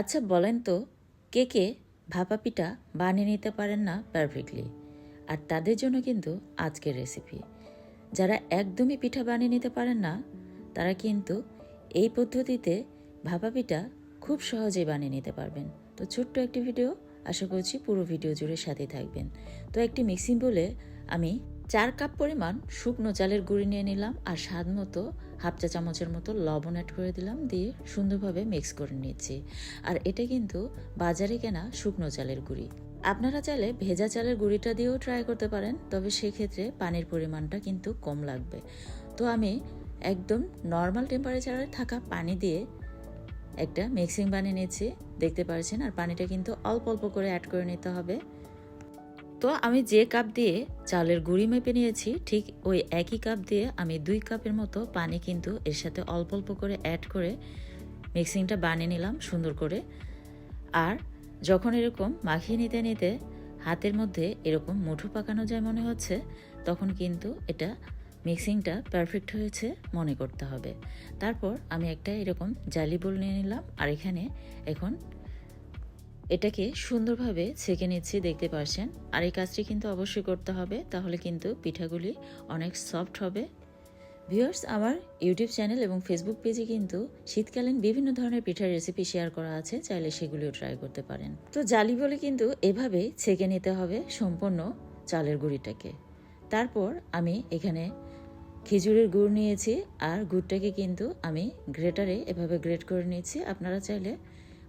আচ্ছা বলেন তো, কে কে ভাপা পিঠা বানিয়ে নিতে পারেন না পারফেক্টলি আর তাদের জন্য কিন্তু আজকের রেসিপি যারা একদমই পিঠা বানিয়ে নিতে পারেন না, তারা কিন্তু এই পদ্ধতিতে ভাপা পিঠা খুব সহজেই বানিয়ে নিতে পারবেন। তো ছোট্ট একটি ভিডিও আশা করছি পুরো ভিডিও জুড়ে সাথে থাকবেন। তো একটি মিক্সিং বলে আমি চার কাপ পরিমাণ শুকনো চালের গুঁড়ি নিয়ে নিলাম, আর স্বাদ মতো হাফ চা চামচের মতো লবণ অ্যাড করে দিলাম, দিয়ে সুন্দরভাবে মিক্স করে নিচ্ছি আর এটা কিন্তু বাজারে কেনা শুকনো চালের গুঁড়ি। আপনারা চাইলে ভেজা চালের গুঁড়িটা দিয়েও ট্রাই করতে পারেন, তবে সেক্ষেত্রে পানির পরিমাণটা কিন্তু কম লাগবে। তো আমি একদম নর্মাল টেম্পারেচারে থাকা পানি দিয়ে একটা মিক্সিং বানিয়ে নিয়েছি। দেখতে পাচ্ছেন আর পানিটা কিন্তু অল্প অল্প করে অ্যাড করে নিতে হবে। তো আমি যে কাপ দিয়ে চালের গুঁড়ি মেপে নিয়েছি, ঠিক ওই একই কাপ দিয়ে আমি দুই কাপের মতো পানি কিন্তু এর সাথে অল্প অল্প করে অ্যাড করে মিক্সিংটা বানিয়ে নিলাম সুন্দর করে। আর যখন এরকম মাখিয়ে নিতে নিতে হাতের মধ্যে এরকম মুঠো পাকানো যায় মনে হচ্ছে, তখন কিন্তু এটা মিক্সিংটা পারফেক্ট হয়েছে মনে করতে হবে। তারপর আমি একটা এরকম জালি বোল নিয়ে নিলাম, আর এখানে এখন এটাকে সুন্দরভাবে ছেঁকে নিচ্ছি, দেখতে পারছেন? আর এই কাজটি কিন্তু অবশ্যই করতে হবে, তাহলে কিন্তু পিঠাগুলি অনেক সফট হবে। ভিউয়ার্স, আমার ইউটিউব চ্যানেল এবং ফেসবুক পেজে কিন্তু শীতকালীন বিভিন্ন ধরনের পিঠার রেসিপি শেয়ার করা আছে, চাইলে সেগুলিও ট্রাই করতে পারেন। তো জালি বলে কিন্তু এভাবেই ছেঁকে নিতে হবে সম্পূর্ণ চালের গুঁড়িটাকে। তারপর আমি এখানে খেজুরের গুড় নিয়েছি, আর গুড়টাকে কিন্তু আমি গ্রেটারে এভাবে গ্রেট করে নিয়েছি আপনারা চাইলে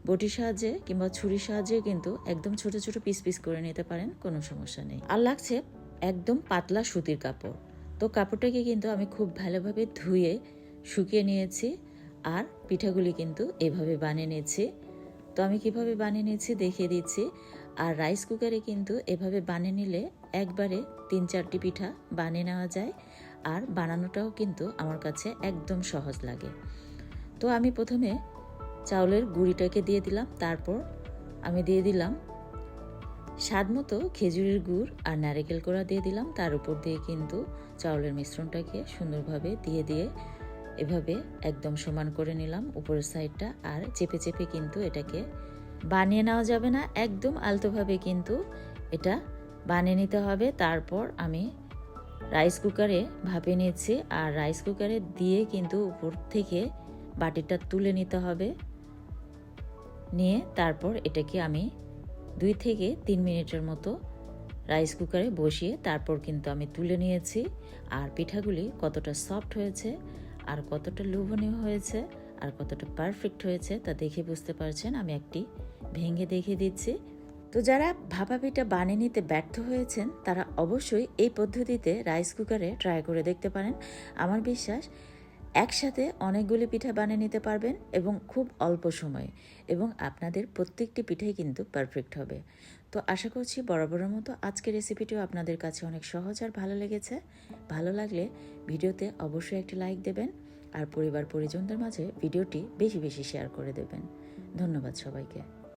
বটির সাহায্যে কিংবা ছুরির সাহায্যে কিন্তু একদম ছোট ছোট পিস পিস করে নিতে পারেন, কোনো সমস্যা নেই। আর লাগছে একদম পাতলা সুতির কাপড়। তো কাপড়টাকে কিন্তু আমি খুব ভালোভাবে ধুয়ে শুকিয়ে নিয়েছি আর পিঠাগুলি কিন্তু এভাবে বানিয়ে নিয়েছি। তো আমি কীভাবে বানিয়ে নিয়েছি দেখিয়ে দিচ্ছি। আর রাইস কুকারে কিন্তু এভাবে বানিয়ে নিলে একবারে তিন চারটি পিঠা বানিয়ে নেওয়া যায় আর বানানোটাও কিন্তু আমার কাছে একদম সহজ লাগে। তো আমি প্রথমে চাউলের গুঁড়িটাকে দিয়ে দিলাম, তারপর আমি দিয়ে দিলাম স্বাদ মতো খেজুরের গুড় আর নারিকেল কোড়া দিয়ে দিলাম। তার উপর দিয়ে কিন্তু চাউলের মিশ্রণটাকে সুন্দরভাবে দিয়ে দিয়ে এভাবে একদম সমান করে নিলাম উপরের সাইডটা আর চেপে চেপে কিন্তু এটাকে বানিয়ে নেওয়া যাবে না। একদম আলতোভাবে কিন্তু এটা বানিয়ে নিতে হবে। তারপর আমি রাইস কুকারে ভাপে নিয়েছি আর রাইস কুকারে দিয়ে কিন্তু উপর থেকে বাটিটা তুলে নিতে হবে। নিয়ে তারপর এটাকে আমি দুই থেকে তিন মিনিটের মতো রাইস কুকারে বসিয়ে তারপর কিন্তু আমি তুলে নিয়েছি। আর পিঠাগুলি কতটা সফট হয়েছে, আর কতটা লোভনীয় হয়েছে, আর কতটা পারফেক্ট হয়েছে তা দেখে বুঝতে পারছেন, আমি একটি ভেঙে দেখিয়ে দিচ্ছি। তো যারা ভাপা পিঠা বানিয়ে নিতে ব্যর্থ হয়েছেন, তারা অবশ্যই এই পদ্ধতিতে রাইস কুকারে ট্রাই করে দেখতে পারেন। আমার বিশ্বাস একসাথে অনেকগুলি পিঠা বানিয়ে নিতে পারবেন এবং খুব অল্প সময়ে এবং আপনাদের প্রত্যেকটি পিঠাই কিন্তু পারফেক্ট হবে। তো আশা করছি বরাবরের মতো আজকের রেসিপিটিও আপনাদের কাছে অনেক সহজ আর ভালো লেগেছে। ভালো লাগলে ভিডিওতে অবশ্যই একটি লাইক দেবেন আর পরিবার পরিজনদের মাঝে ভিডিওটি বেশি বেশি শেয়ার করে দেবেন। ধন্যবাদ সবাইকে।